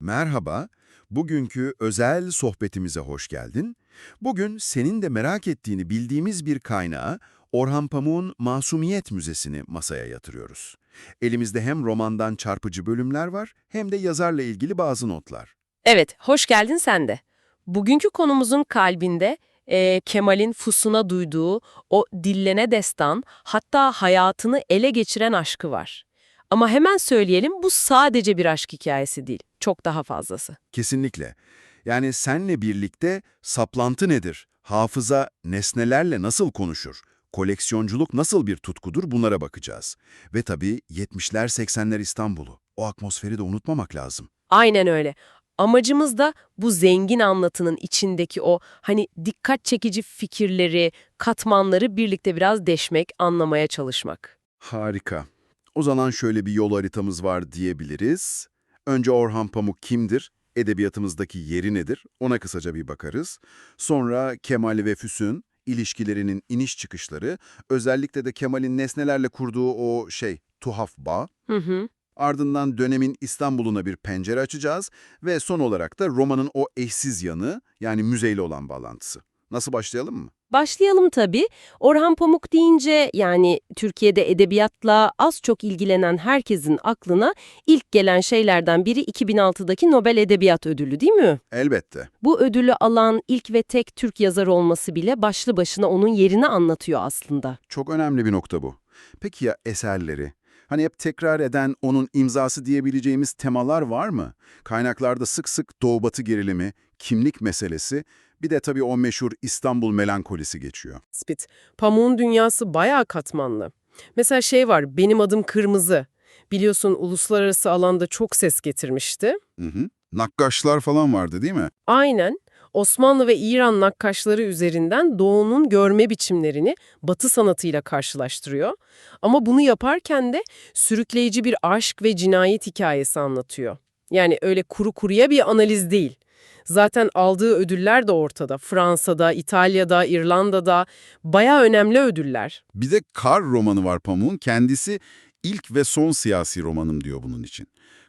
Merhaba, bugünkü özel sohbetimize hoş geldin. Bugün senin de merak ettiğini bildiğimiz bir kaynağı Orhan Pamuk'un Masumiyet Müzesi'ni masaya yatırıyoruz. Elimizde hem romandan çarpıcı bölümler var hem de yazarla ilgili bazı notlar. Evet, hoş geldin sen de. Bugünkü konumuzun kalbinde e, Kemal'in Fusun'a duyduğu o dillene destan, hatta hayatını ele geçiren aşkı var. Ama hemen söyleyelim bu sadece bir aşk hikayesi değil, çok daha fazlası. Kesinlikle. Yani senle birlikte saplantı nedir? Hafıza nesnelerle nasıl konuşur? Koleksiyonculuk nasıl bir tutkudur bunlara bakacağız. Ve tabii 70'ler 80'ler İstanbul'u. O atmosferi de unutmamak lazım. Aynen öyle. Amacımız da bu zengin anlatının içindeki o hani dikkat çekici fikirleri, katmanları birlikte biraz deşmek, anlamaya çalışmak. Harika. O zaman şöyle bir yol haritamız var diyebiliriz. Önce Orhan Pamuk kimdir? Edebiyatımızdaki yeri nedir? Ona kısaca bir bakarız. Sonra Kemal ve Füsun, ilişkilerinin iniş çıkışları, özellikle de Kemal'in nesnelerle kurduğu o şey, tuhaf bağ. Hı hı. Ardından dönemin İstanbul'una bir pencere açacağız ve son olarak da romanın o eşsiz yanı, yani müzeyle olan bağlantısı. Nasıl başlayalım mı? Başlayalım tabii. Orhan Pamuk deyince yani Türkiye'de edebiyatla az çok ilgilenen herkesin aklına ilk gelen şeylerden biri 2006'daki Nobel Edebiyat Ödülü değil mi? Elbette. Bu ödülü alan ilk ve tek Türk yazar olması bile başlı başına onun yerini anlatıyor aslında. Çok önemli bir nokta bu. Peki ya eserleri? Hani hep tekrar eden onun imzası diyebileceğimiz temalar var mı? Kaynaklarda sık sık Doğu-Batı gerilimi, kimlik meselesi, bir de tabii o meşhur İstanbul melankolisi geçiyor. Spit. Pamuğun dünyası bayağı katmanlı. Mesela şey var, Benim Adım Kırmızı. Biliyorsun uluslararası alanda çok ses getirmişti. Hı hı. Nakkaşlar falan vardı değil mi? Aynen. Osmanlı ve İran nakkaşları üzerinden Doğu'nun görme biçimlerini Batı sanatıyla karşılaştırıyor. Ama bunu yaparken de sürükleyici bir aşk ve cinayet hikayesi anlatıyor. Yani öyle kuru kuruya bir analiz değil. Zaten aldığı ödüller de ortada. Fransa'da, İtalya'da, İrlanda'da bayağı önemli ödüller. Bir de Kar romanı var Pamuk'un. Kendisi ilk ve son siyasi romanım diyor bunun için.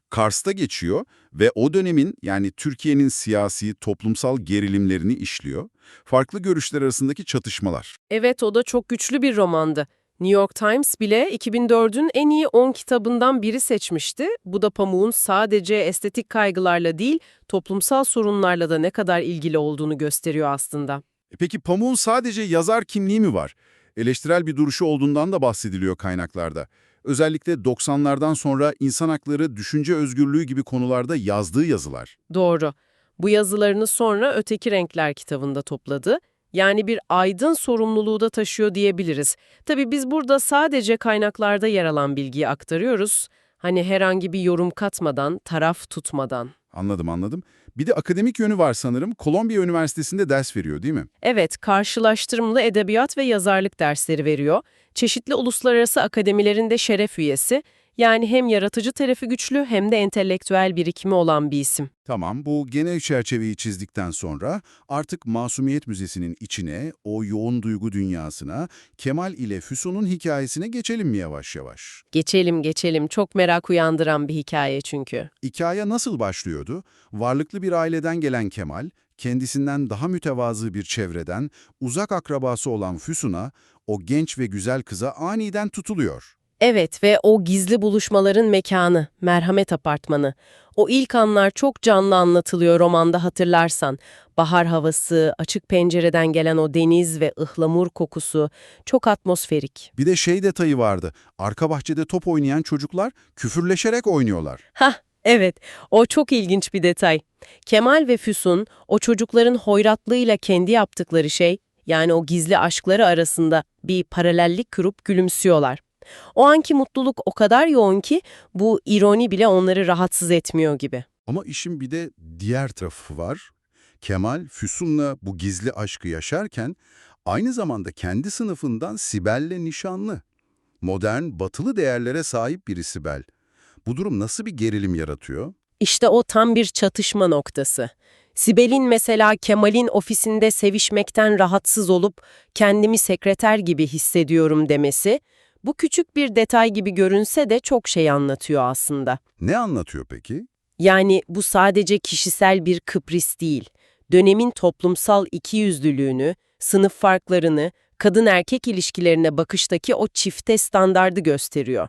Kars'ta geçiyor ve o dönemin yani Türkiye'nin siyasi, toplumsal gerilimlerini işliyor. Farklı görüşler arasındaki çatışmalar. Evet o da çok güçlü bir romandı. New York Times bile 2004'ün en iyi 10 kitabından biri seçmişti. Bu da Pamuk'un sadece estetik kaygılarla değil, toplumsal sorunlarla da ne kadar ilgili olduğunu gösteriyor aslında. E Peki Pamuk'un sadece yazar kimliği mi var? Eleştirel bir duruşu olduğundan da bahsediliyor kaynaklarda. Özellikle 90'lardan sonra insan hakları, düşünce özgürlüğü gibi konularda yazdığı yazılar. Doğru. Bu yazılarını sonra Öteki Renkler kitabında topladı. Yani bir aydın sorumluluğu da taşıyor diyebiliriz. Tabii biz burada sadece kaynaklarda yer alan bilgiyi aktarıyoruz. Hani herhangi bir yorum katmadan, taraf tutmadan. Anladım anladım. Bir de akademik yönü var sanırım. Kolombiya Üniversitesi'nde ders veriyor değil mi? Evet, karşılaştırmalı edebiyat ve yazarlık dersleri veriyor. Çeşitli uluslararası akademilerinde şeref üyesi. Yani hem yaratıcı tarafı güçlü hem de entelektüel birikimi olan bir isim. Tamam, bu genel çerçeveyi çizdikten sonra artık Masumiyet Müzesi'nin içine, o yoğun duygu dünyasına, Kemal ile Füsun'un hikayesine geçelim mi yavaş yavaş? Geçelim geçelim, çok merak uyandıran bir hikaye çünkü. Hikaye nasıl başlıyordu? Varlıklı bir aileden gelen Kemal, kendisinden daha mütevazı bir çevreden, uzak akrabası olan Füsun'a, o genç ve güzel kıza aniden tutuluyor. Evet ve o gizli buluşmaların mekanı, Merhamet Apartmanı. O ilk anlar çok canlı anlatılıyor romanda hatırlarsan. Bahar havası, açık pencereden gelen o deniz ve ıhlamur kokusu çok atmosferik. Bir de şey detayı vardı, arka bahçede top oynayan çocuklar küfürleşerek oynuyorlar. Hah, evet. O çok ilginç bir detay. Kemal ve Füsun, o çocukların hoyratlığıyla kendi yaptıkları şey, yani o gizli aşkları arasında bir paralellik kurup gülümsüyorlar. O anki mutluluk o kadar yoğun ki bu ironi bile onları rahatsız etmiyor gibi. Ama işin bir de diğer tarafı var. Kemal, Füsun'la bu gizli aşkı yaşarken aynı zamanda kendi sınıfından Sibel'le nişanlı. Modern, batılı değerlere sahip biri Sibel. Bu durum nasıl bir gerilim yaratıyor? İşte o tam bir çatışma noktası. Sibel'in mesela Kemal'in ofisinde sevişmekten rahatsız olup kendimi sekreter gibi hissediyorum demesi, bu küçük bir detay gibi görünse de çok şey anlatıyor aslında. Ne anlatıyor peki? Yani bu sadece kişisel bir kıpris değil. Dönemin toplumsal ikiyüzlülüğünü, sınıf farklarını, kadın-erkek ilişkilerine bakıştaki o çifte standardı gösteriyor.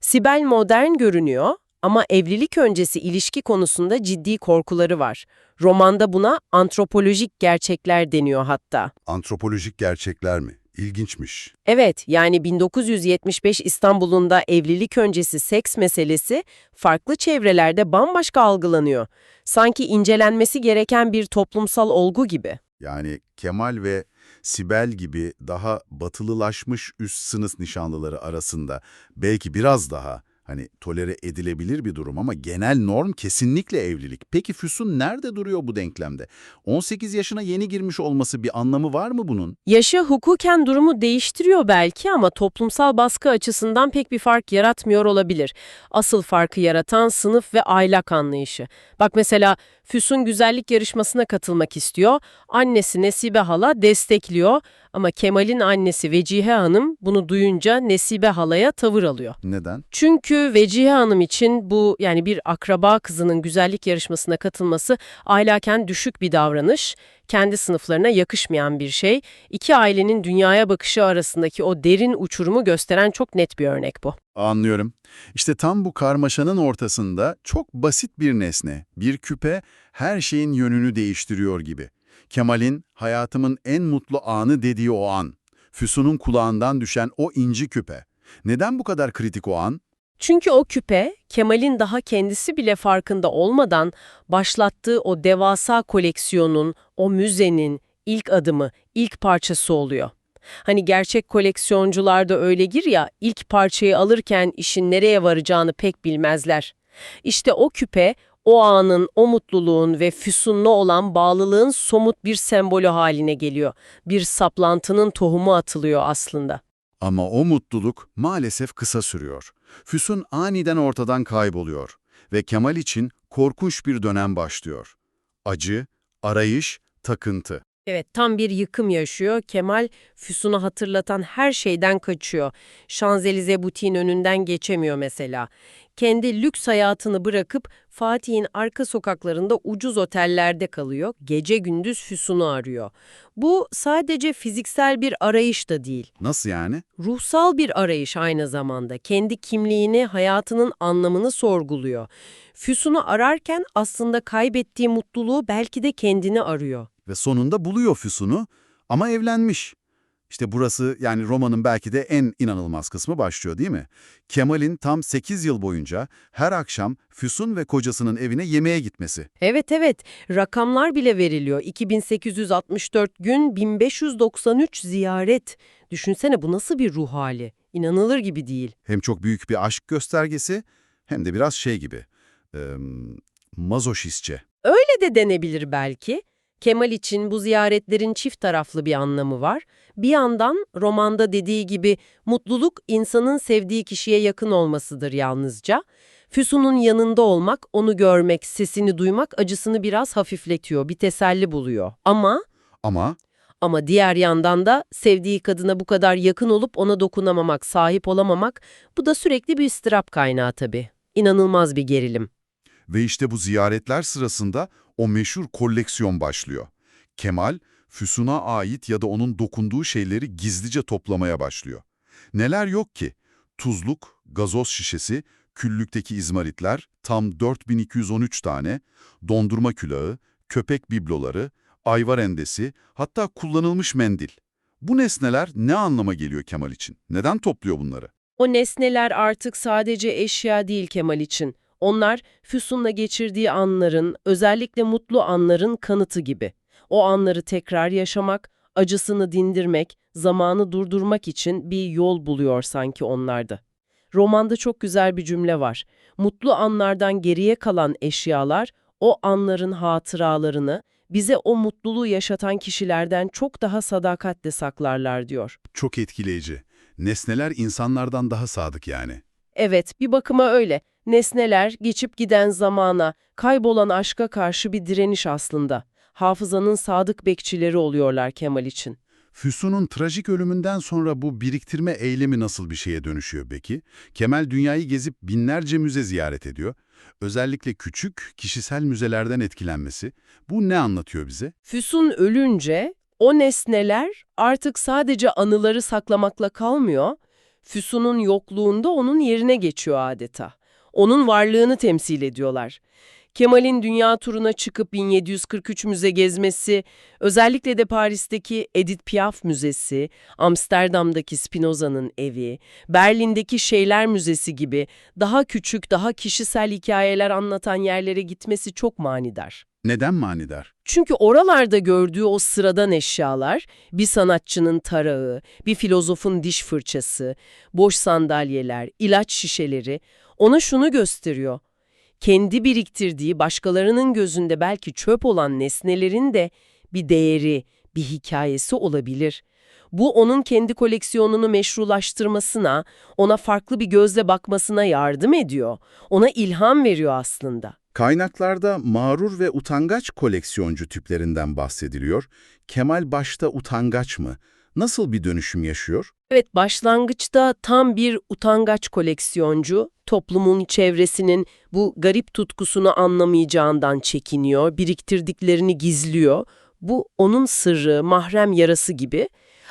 Sibel modern görünüyor ama evlilik öncesi ilişki konusunda ciddi korkuları var. Romanda buna antropolojik gerçekler deniyor hatta. Antropolojik gerçekler mi? İlginçmiş. Evet, yani 1975 İstanbul'unda evlilik öncesi seks meselesi farklı çevrelerde bambaşka algılanıyor. Sanki incelenmesi gereken bir toplumsal olgu gibi. Yani Kemal ve Sibel gibi daha batılılaşmış üst sınıf nişanlıları arasında belki biraz daha hani tolere edilebilir bir durum ama genel norm kesinlikle evlilik. Peki Füsun nerede duruyor bu denklemde? 18 yaşına yeni girmiş olması bir anlamı var mı bunun? Yaşı hukuken durumu değiştiriyor belki ama toplumsal baskı açısından pek bir fark yaratmıyor olabilir. Asıl farkı yaratan sınıf ve aylak anlayışı. Bak mesela Füsun güzellik yarışmasına katılmak istiyor. Annesi Nesibe hala destekliyor ama Kemal'in annesi Vecihe Hanım bunu duyunca Nesibe halaya tavır alıyor. Neden? Çünkü Vecihe Hanım için bu yani bir akraba kızının güzellik yarışmasına katılması ahlaken düşük bir davranış, kendi sınıflarına yakışmayan bir şey. İki ailenin dünyaya bakışı arasındaki o derin uçurumu gösteren çok net bir örnek bu. Anlıyorum. İşte tam bu karmaşanın ortasında çok basit bir nesne, bir küpe her şeyin yönünü değiştiriyor gibi. Kemal'in hayatımın en mutlu anı dediği o an. Füsun'un kulağından düşen o inci küpe. Neden bu kadar kritik o an? Çünkü o küpe, Kemal'in daha kendisi bile farkında olmadan başlattığı o devasa koleksiyonun, o müzenin ilk adımı, ilk parçası oluyor. Hani gerçek koleksiyoncular da öyle gir ya, ilk parçayı alırken işin nereye varacağını pek bilmezler. İşte o küpe, o anın, o mutluluğun ve Füsun'la olan bağlılığın somut bir sembolü haline geliyor. Bir saplantının tohumu atılıyor aslında. Ama o mutluluk maalesef kısa sürüyor. Füsun aniden ortadan kayboluyor ve Kemal için korkunç bir dönem başlıyor. Acı, arayış, takıntı. Evet, tam bir yıkım yaşıyor. Kemal, Füsun'u hatırlatan her şeyden kaçıyor. Şanzelize butiğin önünden geçemiyor mesela. Kendi lüks hayatını bırakıp Fatih'in arka sokaklarında ucuz otellerde kalıyor. Gece gündüz Füsun'u arıyor. Bu sadece fiziksel bir arayış da değil. Nasıl yani? Ruhsal bir arayış aynı zamanda. Kendi kimliğini, hayatının anlamını sorguluyor. Füsun'u ararken aslında kaybettiği mutluluğu belki de kendini arıyor. Ve sonunda buluyor Füsun'u ama evlenmiş. İşte burası yani romanın belki de en inanılmaz kısmı başlıyor değil mi? Kemal'in tam 8 yıl boyunca her akşam Füsun ve kocasının evine yemeğe gitmesi. Evet evet rakamlar bile veriliyor. 2864 gün 1593 ziyaret. Düşünsene bu nasıl bir ruh hali? İnanılır gibi değil. Hem çok büyük bir aşk göstergesi hem de biraz şey gibi, e, mazoşistçe. Öyle de denebilir belki. Kemal için bu ziyaretlerin çift taraflı bir anlamı var. Bir yandan romanda dediği gibi mutluluk insanın sevdiği kişiye yakın olmasıdır yalnızca. Füsun'un yanında olmak, onu görmek, sesini duymak acısını biraz hafifletiyor, bir teselli buluyor. Ama Ama ama diğer yandan da sevdiği kadına bu kadar yakın olup ona dokunamamak, sahip olamamak bu da sürekli bir ıstırap kaynağı tabii. İnanılmaz bir gerilim. Ve işte bu ziyaretler sırasında o meşhur koleksiyon başlıyor. Kemal, Füsun'a ait ya da onun dokunduğu şeyleri gizlice toplamaya başlıyor. Neler yok ki? Tuzluk, gazoz şişesi, küllükteki izmaritler, tam 4213 tane, dondurma külahı, köpek bibloları, ayvar endesi, hatta kullanılmış mendil. Bu nesneler ne anlama geliyor Kemal için? Neden topluyor bunları? O nesneler artık sadece eşya değil Kemal için. Onlar Füsun'la geçirdiği anların, özellikle mutlu anların kanıtı gibi. O anları tekrar yaşamak, acısını dindirmek, zamanı durdurmak için bir yol buluyor sanki onlarda. Romanda çok güzel bir cümle var. Mutlu anlardan geriye kalan eşyalar, o anların hatıralarını, bize o mutluluğu yaşatan kişilerden çok daha sadakatle saklarlar diyor. Çok etkileyici. Nesneler insanlardan daha sadık yani. Evet, bir bakıma öyle. Nesneler, geçip giden zamana, kaybolan aşka karşı bir direniş aslında. Hafızanın sadık bekçileri oluyorlar Kemal için. Füsun'un trajik ölümünden sonra bu biriktirme eylemi nasıl bir şeye dönüşüyor peki? Kemal dünyayı gezip binlerce müze ziyaret ediyor. Özellikle küçük, kişisel müzelerden etkilenmesi. Bu ne anlatıyor bize? Füsun ölünce o nesneler artık sadece anıları saklamakla kalmıyor, Füsun'un yokluğunda onun yerine geçiyor adeta. Onun varlığını temsil ediyorlar. Kemal'in dünya turuna çıkıp 1743 müze gezmesi, özellikle de Paris'teki Edith Piaf Müzesi, Amsterdam'daki Spinoza'nın evi, Berlin'deki Şeyler Müzesi gibi daha küçük, daha kişisel hikayeler anlatan yerlere gitmesi çok manidar. Neden manidar? Çünkü oralarda gördüğü o sıradan eşyalar, bir sanatçının tarağı, bir filozofun diş fırçası, boş sandalyeler, ilaç şişeleri ona şunu gösteriyor. Kendi biriktirdiği başkalarının gözünde belki çöp olan nesnelerin de bir değeri, bir hikayesi olabilir. Bu onun kendi koleksiyonunu meşrulaştırmasına, ona farklı bir gözle bakmasına yardım ediyor. Ona ilham veriyor aslında. Kaynaklarda mağrur ve utangaç koleksiyoncu tiplerinden bahsediliyor. Kemal başta utangaç mı? Nasıl bir dönüşüm yaşıyor? Evet, başlangıçta tam bir utangaç koleksiyoncu, toplumun çevresinin bu garip tutkusunu anlamayacağından çekiniyor, biriktirdiklerini gizliyor. Bu onun sırrı, mahrem yarası gibi.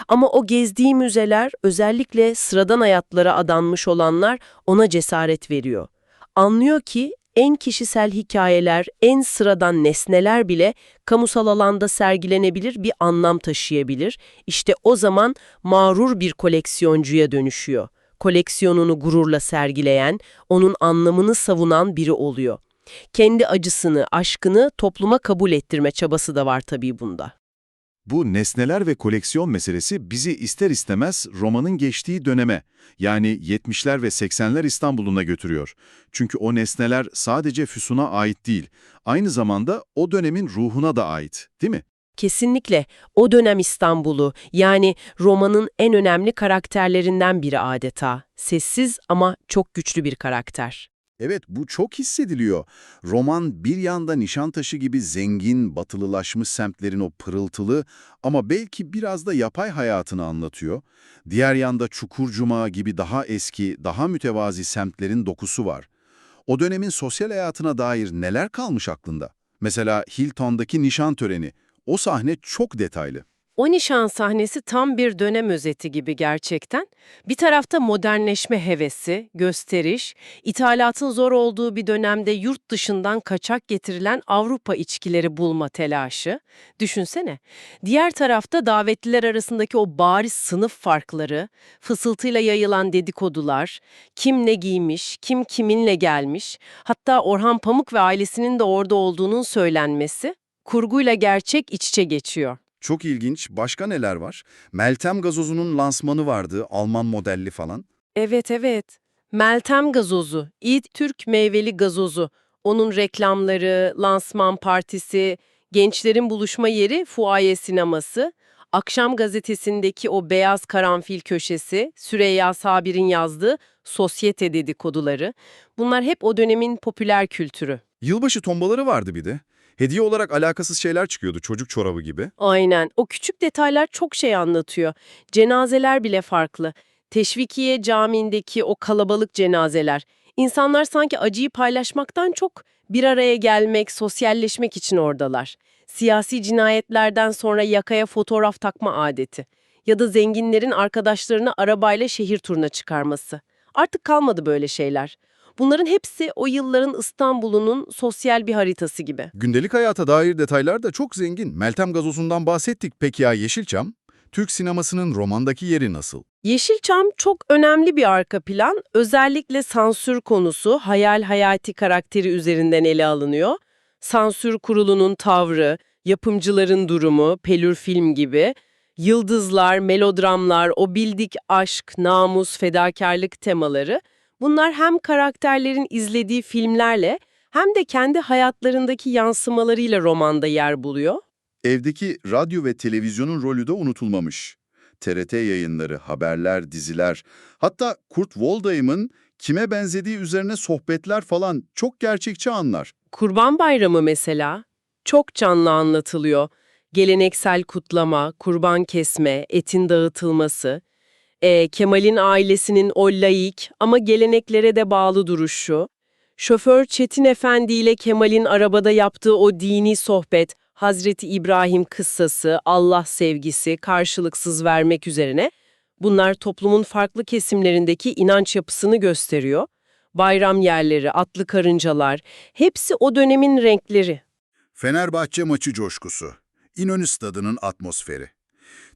Ama o gezdiği müzeler, özellikle sıradan hayatlara adanmış olanlar ona cesaret veriyor. Anlıyor ki en kişisel hikayeler, en sıradan nesneler bile kamusal alanda sergilenebilir, bir anlam taşıyabilir. İşte o zaman mağrur bir koleksiyoncuya dönüşüyor. Koleksiyonunu gururla sergileyen, onun anlamını savunan biri oluyor. Kendi acısını, aşkını topluma kabul ettirme çabası da var tabii bunda. Bu nesneler ve koleksiyon meselesi bizi ister istemez romanın geçtiği döneme, yani 70'ler ve 80'ler İstanbul'una götürüyor. Çünkü o nesneler sadece Füsun'a ait değil, aynı zamanda o dönemin ruhuna da ait, değil mi? Kesinlikle o dönem İstanbul'u yani romanın en önemli karakterlerinden biri adeta. Sessiz ama çok güçlü bir karakter. Evet, bu çok hissediliyor. Roman bir yanda Nişantaşı gibi zengin, batılılaşmış semtlerin o pırıltılı ama belki biraz da yapay hayatını anlatıyor. Diğer yanda Çukurcuma gibi daha eski, daha mütevazi semtlerin dokusu var. O dönemin sosyal hayatına dair neler kalmış aklında? Mesela Hilton'daki nişan töreni. O sahne çok detaylı. O nişan sahnesi tam bir dönem özeti gibi gerçekten. Bir tarafta modernleşme hevesi, gösteriş, ithalatın zor olduğu bir dönemde yurt dışından kaçak getirilen Avrupa içkileri bulma telaşı. Düşünsene. Diğer tarafta davetliler arasındaki o bariz sınıf farkları, fısıltıyla yayılan dedikodular, kim ne giymiş, kim kiminle gelmiş, hatta Orhan Pamuk ve ailesinin de orada olduğunun söylenmesi, kurguyla gerçek iç içe geçiyor. Çok ilginç. Başka neler var? Meltem gazozunun lansmanı vardı, Alman modelli falan. Evet evet. Meltem gazozu, İd Türk meyveli gazozu. Onun reklamları, lansman partisi, gençlerin buluşma yeri Fuaye sineması, Akşam gazetesindeki o beyaz karanfil köşesi, Süreyya Sabir'in yazdığı sosyete dedikoduları. Bunlar hep o dönemin popüler kültürü. Yılbaşı tombaları vardı bir de. Hediye olarak alakasız şeyler çıkıyordu, çocuk çorabı gibi. Aynen. O küçük detaylar çok şey anlatıyor. Cenazeler bile farklı. Teşvikiye Camii'ndeki o kalabalık cenazeler. İnsanlar sanki acıyı paylaşmaktan çok bir araya gelmek, sosyalleşmek için oradalar. Siyasi cinayetlerden sonra yakaya fotoğraf takma adeti. Ya da zenginlerin arkadaşlarını arabayla şehir turuna çıkarması. Artık kalmadı böyle şeyler. Bunların hepsi o yılların İstanbul'unun sosyal bir haritası gibi. Gündelik hayata dair detaylar da çok zengin. Meltem gazozundan bahsettik. Peki ya Yeşilçam? Türk sinemasının romandaki yeri nasıl? Yeşilçam çok önemli bir arka plan. Özellikle sansür konusu Hayal Hayati karakteri üzerinden ele alınıyor. Sansür kurulunun tavrı, yapımcıların durumu, pelür film gibi. Yıldızlar, melodramlar, o bildik aşk, namus, fedakarlık temaları. Bunlar hem karakterlerin izlediği filmlerle hem de kendi hayatlarındaki yansımalarıyla romanda yer buluyor. Evdeki radyo ve televizyonun rolü de unutulmamış. TRT yayınları, haberler, diziler, hatta Kurt Waldheim'ın kime benzediği üzerine sohbetler falan çok gerçekçi anlar. Kurban Bayramı mesela çok canlı anlatılıyor. Geleneksel kutlama, kurban kesme, etin dağıtılması, e, Kemal'in ailesinin o laik ama geleneklere de bağlı duruşu, şoför Çetin Efendi ile Kemal'in arabada yaptığı o dini sohbet, Hazreti İbrahim kıssası, Allah sevgisi, karşılıksız vermek üzerine bunlar toplumun farklı kesimlerindeki inanç yapısını gösteriyor. Bayram yerleri, atlı karıncalar, hepsi o dönemin renkleri. Fenerbahçe maçı coşkusu, İnönü Stadı'nın atmosferi.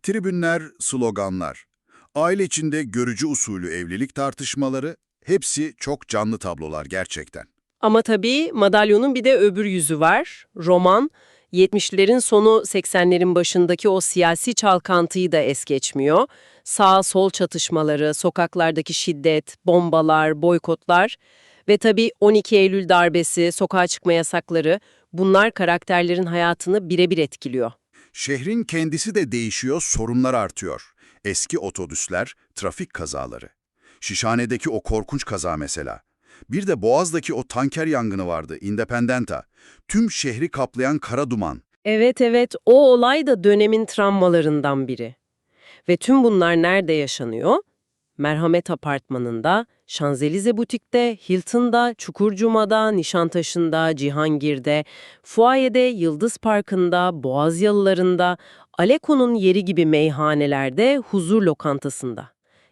Tribünler, sloganlar, aile içinde görücü usulü evlilik tartışmaları, hepsi çok canlı tablolar gerçekten. Ama tabii madalyonun bir de öbür yüzü var. Roman, 70'lerin sonu 80'lerin başındaki o siyasi çalkantıyı da es geçmiyor. Sağ-sol çatışmaları, sokaklardaki şiddet, bombalar, boykotlar ve tabii 12 Eylül darbesi, sokağa çıkma yasakları bunlar karakterlerin hayatını birebir etkiliyor. Şehrin kendisi de değişiyor, sorunlar artıyor. Eski otobüsler, trafik kazaları. Şişhane'deki o korkunç kaza mesela. Bir de Boğaz'daki o tanker yangını vardı, Independenta. Tüm şehri kaplayan kara duman. Evet evet o olay da dönemin travmalarından biri. Ve tüm bunlar nerede yaşanıyor? Merhamet Apartmanı'nda, Şanzelize Butik'te, Hilton'da, Çukurcuma'da, Nişantaşı'nda, Cihangir'de, Fuaye'de, Yıldız Parkı'nda, Boğaz Yalıları'nda, Aleko'nun yeri gibi meyhanelerde, huzur lokantasında.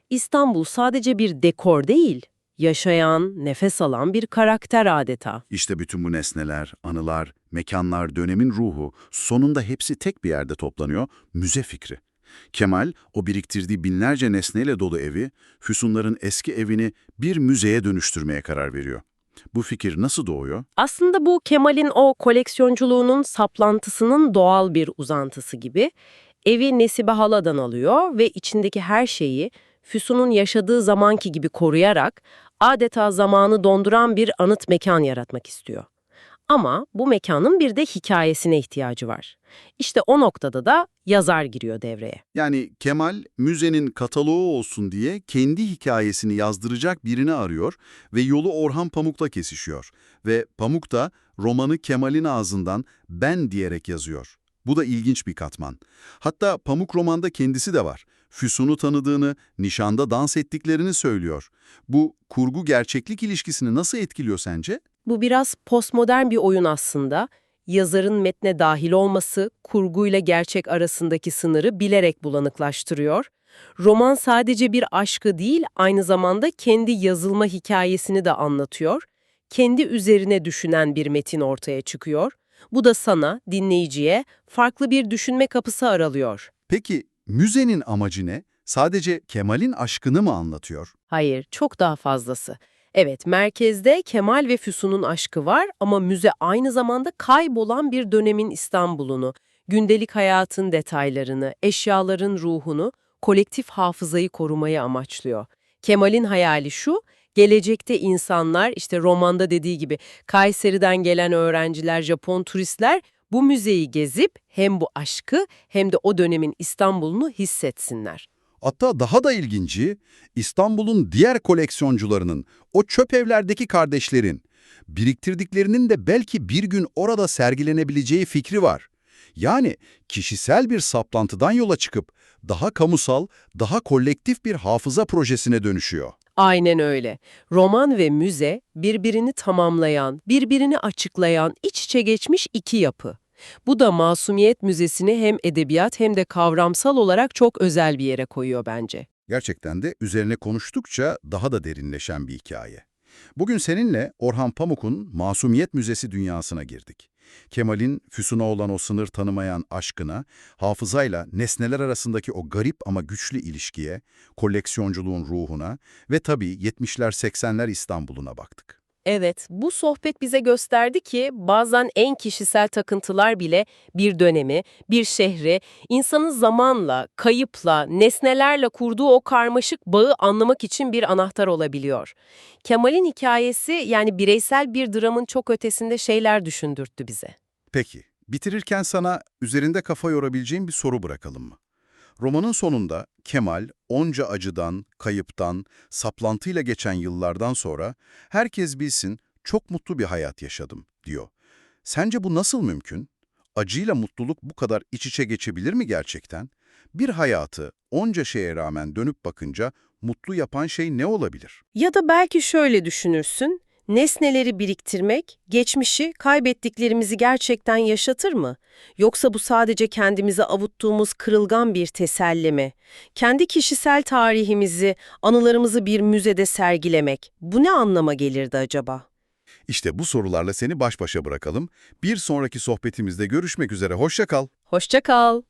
İstanbul sadece bir dekor değil, yaşayan, nefes alan bir karakter adeta. İşte bütün bu nesneler, anılar, mekanlar, dönemin ruhu sonunda hepsi tek bir yerde toplanıyor, müze fikri. Kemal, o biriktirdiği binlerce nesneyle dolu evi, Füsunların eski evini bir müzeye dönüştürmeye karar veriyor. Bu fikir nasıl doğuyor? Aslında bu Kemal'in o koleksiyonculuğunun saplantısının doğal bir uzantısı gibi. Evi Nesibe Hala'dan alıyor ve içindeki her şeyi Füsun'un yaşadığı zamanki gibi koruyarak adeta zamanı donduran bir anıt mekan yaratmak istiyor. Ama bu mekanın bir de hikayesine ihtiyacı var. İşte o noktada da yazar giriyor devreye. Yani Kemal, müzenin kataloğu olsun diye kendi hikayesini yazdıracak birini arıyor ve yolu Orhan Pamuk'la kesişiyor. Ve Pamuk da romanı Kemal'in ağzından ben diyerek yazıyor. Bu da ilginç bir katman. Hatta Pamuk romanda kendisi de var. Füsun'u tanıdığını, nişanda dans ettiklerini söylüyor. Bu kurgu gerçeklik ilişkisini nasıl etkiliyor sence? Bu biraz postmodern bir oyun aslında. Yazarın metne dahil olması, kurguyla gerçek arasındaki sınırı bilerek bulanıklaştırıyor. Roman sadece bir aşkı değil, aynı zamanda kendi yazılma hikayesini de anlatıyor. Kendi üzerine düşünen bir metin ortaya çıkıyor. Bu da sana, dinleyiciye, farklı bir düşünme kapısı aralıyor. Peki müzenin amacı ne? Sadece Kemal'in aşkını mı anlatıyor? Hayır, çok daha fazlası. Evet, merkezde Kemal ve Füsun'un aşkı var ama müze aynı zamanda kaybolan bir dönemin İstanbul'unu, gündelik hayatın detaylarını, eşyaların ruhunu, kolektif hafızayı korumayı amaçlıyor. Kemal'in hayali şu, gelecekte insanlar, işte romanda dediği gibi Kayseri'den gelen öğrenciler, Japon turistler bu müzeyi gezip hem bu aşkı hem de o dönemin İstanbul'unu hissetsinler. Hatta daha da ilginci, İstanbul'un diğer koleksiyoncularının, o çöp evlerdeki kardeşlerin, biriktirdiklerinin de belki bir gün orada sergilenebileceği fikri var. Yani kişisel bir saplantıdan yola çıkıp daha kamusal, daha kolektif bir hafıza projesine dönüşüyor. Aynen öyle. Roman ve müze birbirini tamamlayan, birbirini açıklayan, iç içe geçmiş iki yapı. Bu da Masumiyet Müzesi'ni hem edebiyat hem de kavramsal olarak çok özel bir yere koyuyor bence. Gerçekten de üzerine konuştukça daha da derinleşen bir hikaye. Bugün seninle Orhan Pamuk'un Masumiyet Müzesi dünyasına girdik. Kemal'in Füsun'a olan o sınır tanımayan aşkına, hafızayla nesneler arasındaki o garip ama güçlü ilişkiye, koleksiyonculuğun ruhuna ve tabii 70'ler 80'ler İstanbul'una baktık. Evet, bu sohbet bize gösterdi ki bazen en kişisel takıntılar bile bir dönemi, bir şehri, insanın zamanla, kayıpla, nesnelerle kurduğu o karmaşık bağı anlamak için bir anahtar olabiliyor. Kemal'in hikayesi yani bireysel bir dramın çok ötesinde şeyler düşündürttü bize. Peki, bitirirken sana üzerinde kafa yorabileceğim bir soru bırakalım mı? Romanın sonunda Kemal, onca acıdan, kayıptan, saplantıyla geçen yıllardan sonra herkes bilsin çok mutlu bir hayat yaşadım diyor. Sence bu nasıl mümkün? acıyla mutluluk bu kadar iç içe geçebilir mi gerçekten? Bir hayatı onca şeye rağmen dönüp bakınca mutlu yapan şey ne olabilir? Ya da belki şöyle düşünürsün, nesneleri biriktirmek, geçmişi, kaybettiklerimizi gerçekten yaşatır mı? Yoksa bu sadece kendimize avuttuğumuz kırılgan bir teselli mi? Kendi kişisel tarihimizi, anılarımızı bir müzede sergilemek, bu ne anlama gelirdi acaba? İşte bu sorularla seni baş başa bırakalım. Bir sonraki sohbetimizde görüşmek üzere. Hoşça kal. Hoşça kal.